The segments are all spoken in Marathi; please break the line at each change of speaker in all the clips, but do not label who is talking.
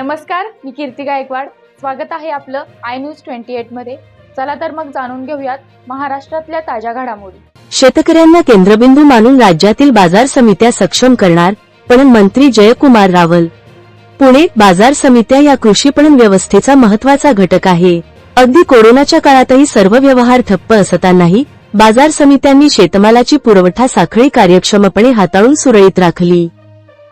नमस्कार मी कीर्ती गायकवाड. स्वागत आहे आपलं आय न्यूज ट्वेंटी एटमध्ये. चला तर मग जाणून घेऊयात महाराष्ट्रातल्या ताज्या घडामोडी.
शेतकऱ्यांना केंद्रबिंदू मानून राज्यातील बाजार समित्या सक्षम करणार पणन मंत्री जयकुमार रावल. पुणे बाजार समित्या या कृषी पणन व्यवस्थेचा महत्त्वाचा घटक आहे. अगदी कोरोनाच्या काळातही सर्व व्यवहार ठप्प असतानाही बाजार समित्यांनी शेतमालाची पुरवठा साखळी कार्यक्षमपणे हाताळून सुरळीत राखली.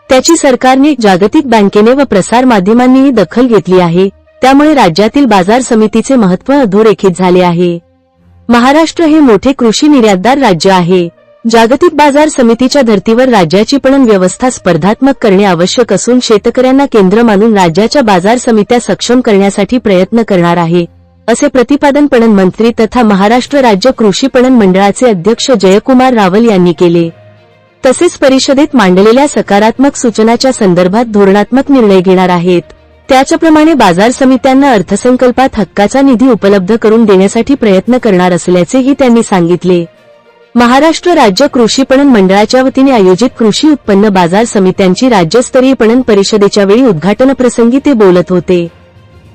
त्याची सरकारने जागतिक बँकेने व प्रसार माध्यमांनीही दखल घेतली आहे. त्यामुळे राज्यातील बाजार समितीचे महत्त्व अधोरेखित झाले आहे. महाराष्ट्र हे मोठे कृषी निर्यातदार राज्य आहे. जागतिक बाजार समितीच्या धर्तीवर राज्याची पणन व्यवस्था स्पर्धात्मक करणे आवश्यक असून शेतकऱ्यांना केंद्र मानून राज्याच्या बाजार समित्या सक्षम करण्यासाठी प्रयत्न करणार आहे. असे प्रतिपादन पणन मंत्री तथा महाराष्ट्र राज्य कृषी पणन मंडळाचे अध्यक्ष जयकुमार रावल यांनी केले. तसेच परिषदेत मांडलेल्या सकारात्मक सूचनाच्या संदर्भात धोरणात्मक निर्णय घेणार आहेत. त्याच्याप्रमाणे बाजार समित्यांना अर्थसंकल्पात हक्काचा निधी उपलब्ध करून देण्यासाठी प्रयत्न करणार असल्याचेही त्यांनी सांगितले. महाराष्ट्र राज्य कृषी पणन मंडळाच्या वतीने आयोजित कृषी उत्पन्न बाजार समित्यांची राज्यस्तरीय पणन परिषदेच्या वेळी उद्घाटनप्रसंगी ते बोलत होते.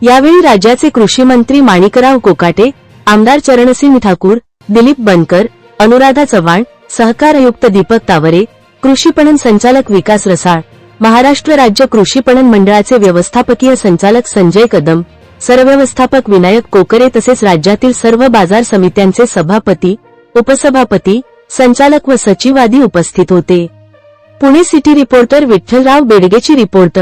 यावेळी राज्याचे कृषी मंत्री माणिकराव कोकाटे आमदार चरणसिंह ठाकूर दिलीप बनकर अनुराधा चव्हाण सहकार आयुक्त दीपक तावरे कृषी पणन संचालक विकास रसाळ महाराष्ट्र राज्य कृषी पणन मंडळाचे व्यवस्थापकीय संचालक संजय कदम सरव्यवस्थापक विनायक कोकरे तसेच राज्यातील सर्व बाजार समित्यांचे सभापती उपसभापती संचालक व सचिव आदी उपस्थित होते. पुणे सिटी रिपोर्टर विठ्ठलराव बेडगेची रिपोर्ट